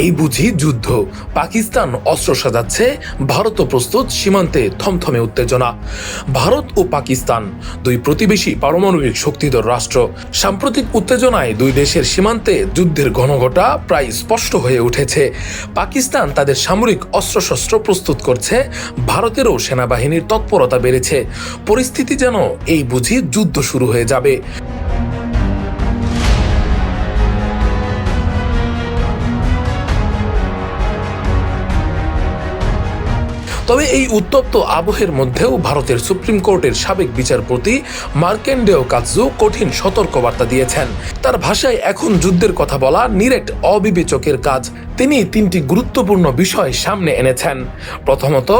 এই বুঝি যুদ্ধ। পাকিস্তান অস্ত্র সাজাচ্ছে ভারতও প্রস্তুত সীমান্তে থমথমে উত্তেজনা। ভারত ও পাকিস্তান দুই প্রতিবেশী পারমাণবিক শক্তিধর রাষ্ট্র। সাম্প্রতিক উত্তেজনায় দুই দেশের সীমান্তে যুদ্ধের ঘনঘটা প্রায় স্পষ্ট হয়ে উঠেছে। পাকিস্তান তাদের সামরিক অস্ত্রশস্ত্র প্রস্তুত করছে, ভারতেরও সেনাবাহিনীর তৎপরতা বেড়েছে। পরিস্থিতি যেন এই বুঝি যুদ্ধ শুরু হয়ে যাবে। তবে এই উত্তপ্ত আবহের মধ্যেও ভারতের সুপ্রিম কোর্টের সাবেক বিচারপতি মার্কেন্ডেও কাজু কঠিন সতর্কবার্তা দিয়েছেন। তার ভাষায় এখন যুদ্ধের কথা বলা নিরেট অবিবেচকের কাজ। তিনি তিনটি গুরুত্বপূর্ণ বিষয় সামনে এনেছেন। প্রথমত,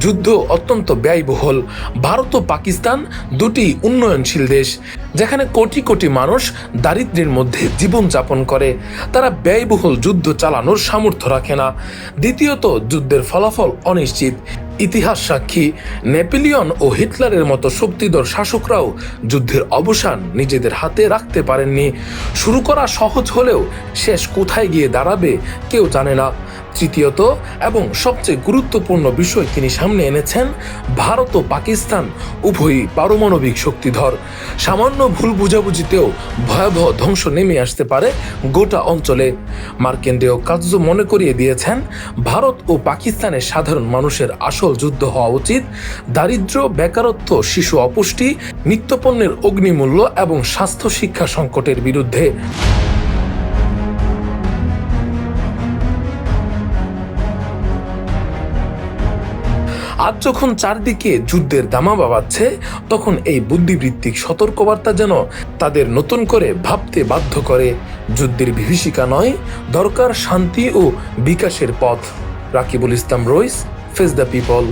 যুদ্ধ অত্যন্ত ব্যয়বহুল। ভারত ও পাকিস্তান দুটি উন্নয়নশীল দেশ, যেখানে কোটি কোটি মানুষ দারিদ্র্যের মধ্যে জীবনযাপন করে। তারা ব্যয়বহুল যুদ্ধ চালানোর সামর্থ্য রাখে না। দ্বিতীয়ত, যুদ্ধের ফলাফল অনিশ্চিত। ইতিহাস সাক্ষী নেপোলিয়ন ও হিটলারের মতো শক্তিধর শাসকরাও যুদ্ধের অবসান নিজেদের হাতে রাখতে পারেননি। শুরু করা সহজ হলেও শেষ কোথায় গিয়ে দাঁড়াবে কেউ জানে না। তৃতীয়ত এবং সবচেয়ে গুরুত্বপূর্ণ বিষয় তিনি সামনে এনেছেন, ভারত ও পাকিস্তান উভয়ই পারমাণবিক শক্তিধর। সামান্য ভুল বুঝাবুঝিতেও ভয়াবহ ধ্বংস নেমে আসতে পারে গোটা অঞ্চলে। মার্কেন্ডেয় কার্য মনে করিয়ে দিয়েছেন, ভারত ও পাকিস্তানের সাধারণ মানুষের আসল যুদ্ধ হওয়া উচিত, দারিদ্র্য, বেকারত্ব, শিশু অপুষ্টি, নিত্যপণ্যের অগ্নিমূল্য এবং স্বাস্থ্য শিক্ষা সংকটের বিরুদ্ধে। আজ যখন চারদিকে যুদ্ধের দামা বাবাচ্ছে, তখন এই বুদ্ধিবৃত্তিক সতর্কবার্তা যেন তাদের নতুন করে ভাবতে বাধ্য করে। যুদ্ধের বিভীষিকা নয়, দরকার শান্তি ও বিকাশের পথ। Rakibul Islam Rais face the people